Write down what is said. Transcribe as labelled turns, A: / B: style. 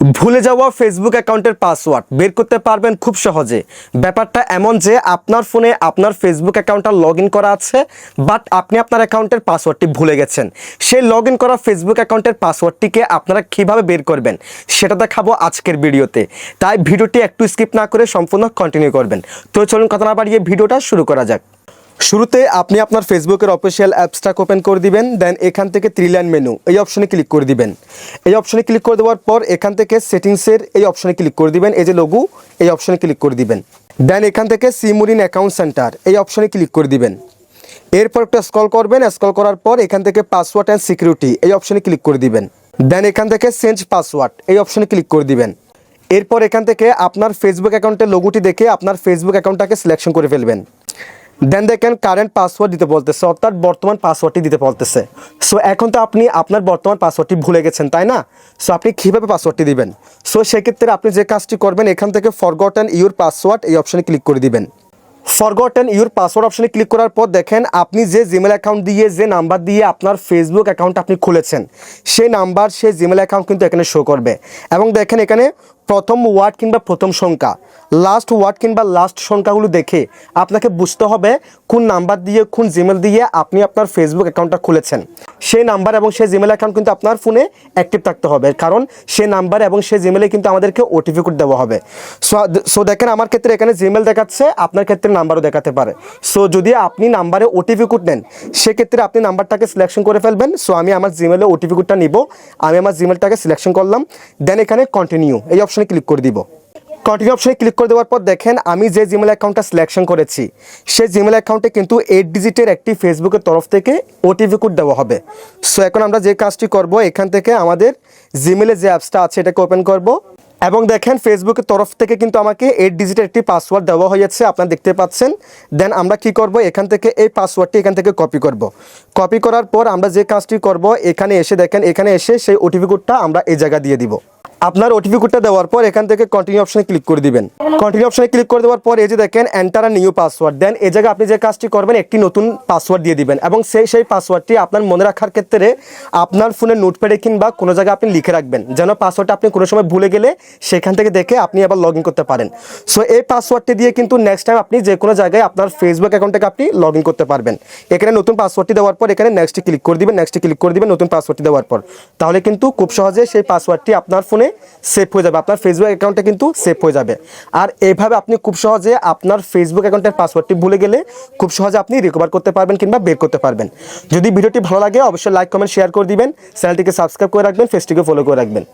A: ভুলে যাওয়া ফেসবুক অ্যাকাউন্টের পাসওয়ার্ড বের করতে পারবেন খুব সহজে। ব্যাপারটা এমন যে, আপনার ফোনে আপনার ফেসবুক অ্যাকাউন্টটা লগ করা আছে বাট আপনি আপনার অ্যাকাউন্টের পাসওয়ার্ডটি ভুলে গেছেন। সেই লগ করা ফেসবুক অ্যাকাউন্টের পাসওয়ার্ডটিকে আপনারা কীভাবে বের করবেন, সেটা দেখাবো আজকের ভিডিওতে। তাই ভিডিওটি একটু স্কিপ না করে সম্পূর্ণ কন্টিনিউ করবেন। তো চলুন কথা না বাড়িয়ে ভিডিওটা শুরু করা যাক। শুরুতে আপনি আপনার ফেসবুকের অফিসিয়াল অ্যাপসটা ওপেন করে দিবেন দেন এখান থেকে থ্রি লাইন মেনু এই অপশনে ক্লিক করে দিবেন। এই অপশনে ক্লিক করে দেওয়ার পর এখান থেকে সেটিংসের এই অপশনে ক্লিক করে দিবেন, এই যে লঘু এই অপশনে ক্লিক করে দিবেন। দেন এখান থেকে সিমুরিন অ্যাকাউন্ট সেন্টার এই অপশনে ক্লিক করে দিবেন। এরপর একটা স্কল করবেন স্ক্রল করার পর এখান থেকে পাসওয়ার্ড অ্যান্ড সিকিউরিটি এই অপশনে ক্লিক করে দিবেন। দেন এখান থেকে চেঞ্জ পাসওয়ার্ড এই অপশনে ক্লিক করে দিবেন। এরপর এখান থেকে আপনার ফেসবুক অ্যাকাউন্টের লোগোটি দেখে আপনার ফেসবুক অ্যাকাউন্টটাকে সিলেকশন করে ফেলবেন। দেন দেখেন কারেন্ট পাসওয়ার্ড দিতে বলতেছে, অর্থাৎ বর্তমান পাসওয়ার্ডটি দিতে বলতেছে। সো এখন তো আপনি আপনার বর্তমান পাসওয়ার্ডটি ভুলে গেছেন, তাই না? সো আপনি কীভাবে পাসওয়ার্ডটি দিবেন? সো সেক্ষেত্রে আপনি যে কাজটি করবেন, এখান থেকে ফরগটেন ইউর পাসওয়ার্ড এই অপশনে ক্লিক করে দিবেন। ফরগটেন ইউর পাসওয়ার্ড অপশনে ক্লিক করার পর দেখেন, আপনি যে জিমেল অ্যাকাউন্ট দিয়ে, যে নাম্বার দিয়ে আপনার ফেসবুক অ্যাকাউন্ট আপনি খুলেছেন, সেই নাম্বার সেই জিমেল অ্যাকাউন্ট কিন্তু এখানে শো করবে। এবং দেখেন এখানে প্রথম ওয়ার্ড কিংবা প্রথম সংখ্যা। লাস্ট ওয়ার্ড কিংবা লাস্ট সংখ্যাগুলো দেখে আপনাকে বুঝতে হবে কোন নাম্বার দিয়ে, কোন জিমেল দিয়ে আপনি আপনার ফেসবুক অ্যাকাউন্টটা খুলেছেন। সেই নাম্বার এবং সেই জিমেল অ্যাকাউন্ট কিন্তু আপনার ফোনে অ্যাক্টিভ থাকতে হবে, কারণ সেই নাম্বার এবং সেই জিমেলে কিন্তু আমাদেরকে ওটিপি কোড দেওয়া হবে। সো সো দেখেন আমার ক্ষেত্রে এখানে জিমেল দেখাচ্ছে, আপনার ক্ষেত্রে নাম্বারও দেখাতে পারে। সো যদি আপনি নাম্বারে ওটিপি কোড নেন, সেক্ষেত্রে আপনি নাম্বারটাকে সিলেকশন করে ফেলবেন। সো আমি আমার জিমেলে ওটিপি কোডটা নিব, আমি আমার জিমেলটাকে সিলেকশন করলাম দেন এখানে কন্টিনিউ এই অপশনে ক্লিক করে দিব। কন্টিনিউ অপশনে ক্লিক করে দেওয়ার পর দেখেন আমি যে জিমেল অ্যাকাউন্টটা সিলেকশন করেছি, সেই জিমেল অ্যাকাউন্টে কিন্তু এইট ডিজিটের একটি ফেসবুকের তরফ থেকে ওটিপি কোড দেওয়া হবে। সো এখন আমরা যে কাজটি করব, এখান থেকে আমাদের জিমেলে যে অ্যাপসটা আছে, এটাকে ওপেন করব। এবং দেখেন ফেসবুকের তরফ থেকে কিন্তু আমাকে এইট ডিজিটের একটি পাসওয়ার্ড দেওয়া হয়েছে, আপনারা দেখতে পাচ্ছেন। দেন আমরা কি করব, এখান থেকে এই পাসওয়ার্ডটি এখান থেকে কপি করব। কপি করার পর আমরা যে কাজটি করব, এখানে এসে দেখেন, এখানে এসে সেই ওটিপি কোডটা আমরা এই জায়গা দিয়ে দিব। আপনার ওটিপি কোডটা দেওয়ার পর এখান থেকে কন্টিনিউ অপশনে ক্লিক করে দিবেন। কন্টিনিউ অপশনে ক্লিক করে দেওয়ার পর এই যে দেখেন এন্টার আর নিউ পাসওয়ার্ড দেন এই জায়গায় আপনি যে কাজটি করবেন, একটি নতুন পাসওয়ার্ড দিয়ে দিবেন। এবং সেই সেই পাসওয়ার্ডটি আপনার মনে রাখার ক্ষেত্রে আপনার ফোনের নোটপ্যাডে কিংবা কোনো জায়গায় আপনি লিখে রাখবেন। যেন পাসওয়ার্ডটা আপনি কোনো সময় ভুলে গেলে সেখান থেকে দেখে আপনি আবার লগ করতে পারেন। সো এই পাসওয়ার্ডটি দিয়ে কিন্তু নেক্সট টাইম আপনি যে কোনো জায়গায় আপনার ফেসবুক অ্যাকাউন্ট থেকে আপনি লগ করতে পারবেন। এখানে নতুন পাসওয়ার্ডটি দেওয়ার পর এখানে নেক্সটে ক্লিক করে দিবেন নেক্সটে ক্লিক করে দিবেন নতুন পাসওয়ার্ডটি দেওয়ার পর। তাহলে কিন্তু খুব সহজে সেই পাসওয়ার্ডটি আপনার ফোনে সেভ হয়ে যাবে। আপনার ফেসবুক অ্যাকাউন্টটা কিন্তু সেভ হয়ে যাবে। আর এইভাবে আপনি খুব সহজে আপনার ফেসবুক অ্যাকাউন্টের পাসওয়ার্ডটি ভুলে গেলে খুব সহজে আপনি রিকভার করতে পারবেন কিংবা বের করতে পারবেন। যদি ভিডিওটি ভালো লাগে, অবশ্যই লাইক কমেন্ট শেয়ার করে দিবেন। চ্যানেলটিকে সাবস্ক্রাইব করে রাখবেন ফেসটিকে ফলো করে রাখবেন।